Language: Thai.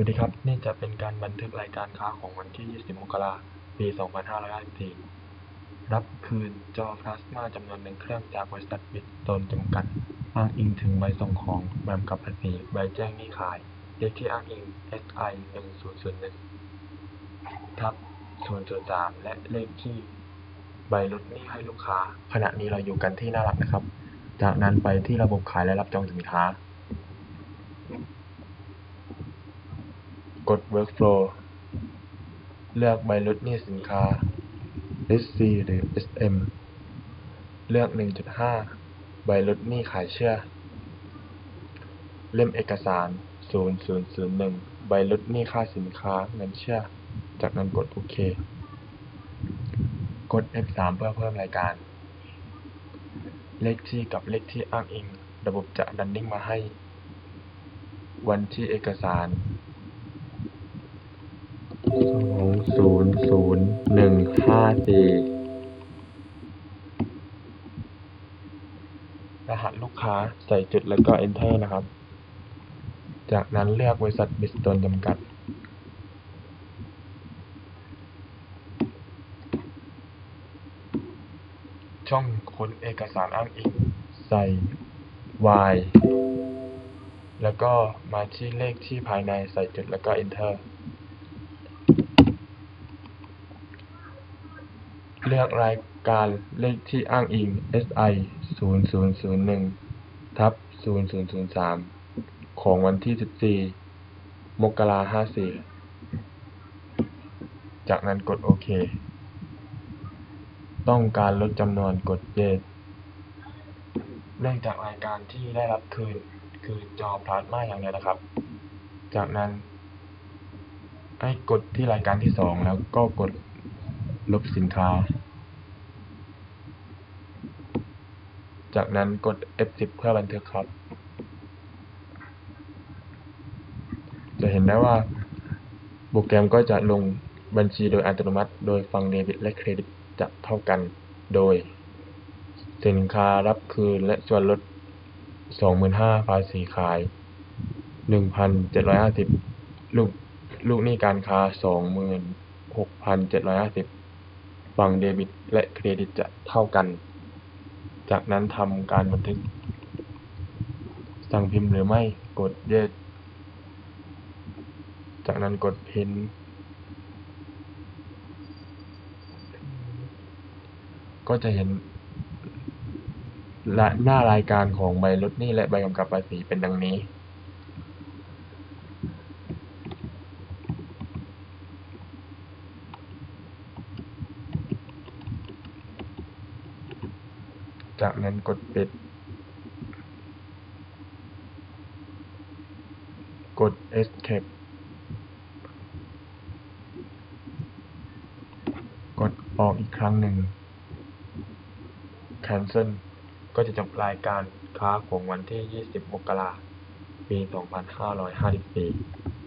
วัสดีครับ นี่จะเป็นการบันทึกรายการค้าของวันที่ 20 มกราคม ปี 2554 รับคืนจอพลาสมาจำนวนหนึ่งเครื่องจากบริษัทบิดตนจำกัด อ้างอิงถึงใบส่งของแบบกับภาษีใบแจ้งหนี้ขาย เลขที่อ้างอิง SI 1001ทับ003และเลขที่ ใบลดหนี้ให้ลูกค้า ขณะนี้เราอยู่กันที่หน้าหลักนะครับ จากนั้นไปที่ระบบขายและรับจองสินค้า กด Workflow เลือกใบลดหนี้สินค้า SC หรือ SM เลือก 1.5 ใบลดหนี้ขายเชื่อ เล่มเอกสาร 0001 ใบลดหนี้ค่าสินค้าเงินเชื่อ จากนั้นกดโอเค กด F3 เพื่อเพิ่มรายการ เลขที่กับเลขที่อ้างอิง ระบบจะดันนิ่งมาให้ วันที่เอกสาร องศูนย์ศูนย์หนึ่งห้าสี่รหัสลูกค้าใส่จุดแล้วก็ enter นะครับ จากนั้นเลือกบริษัทบิสตนจำกัด ช่องค้นเอกสารอ้างอิง ใส่ y แล้วก็มาที่เลขที่ภายในใส่จุดแล้วก็ enter เลือกรายการเลขที่อ้างอิง SI 0001ทับ0003 ของวันที่ 14 มกราคม54 จากนั้นกดโอเค ต้องการลดจำนวนกด Yes เนื่องจากรายการที่ได้รับคืน คือจอพลาสมาอย่างเดียวนะครับ จากนั้น ให้กดที่รายการที่ 2 แล้วก็กด ลบสินค้า จากนั้นกด F10 เพื่อบันทึกครับ จะเห็นได้ว่าโปรแกรมก็จะลงบัญชีโดยอัตโนมัติ โดยฝั่งเดบิตและเครดิตจะเท่ากัน โดย สินค้ารับคืนและส่วนลด 25,000ภาษีขาย 1,750 ลูกลูกหนี้การค้า 26,750 ฝั่งเดบิตและเครดิตจะเท่ากัน จากนั้นทำการบันทึก สั่งพิมพ์หรือไม่กด Yes จากนั้นกด Print ก็จะเห็นละหน้ารายการของใบลดหนี้และใบกำกับภาษีเป็นดังนี้ จากนั้นกดปิด กด Escape กดออกอีกครั้งหนึ่ง Cancel ก็จะจบรายการค้าของวันที่ 20 มกราคม ปี 2554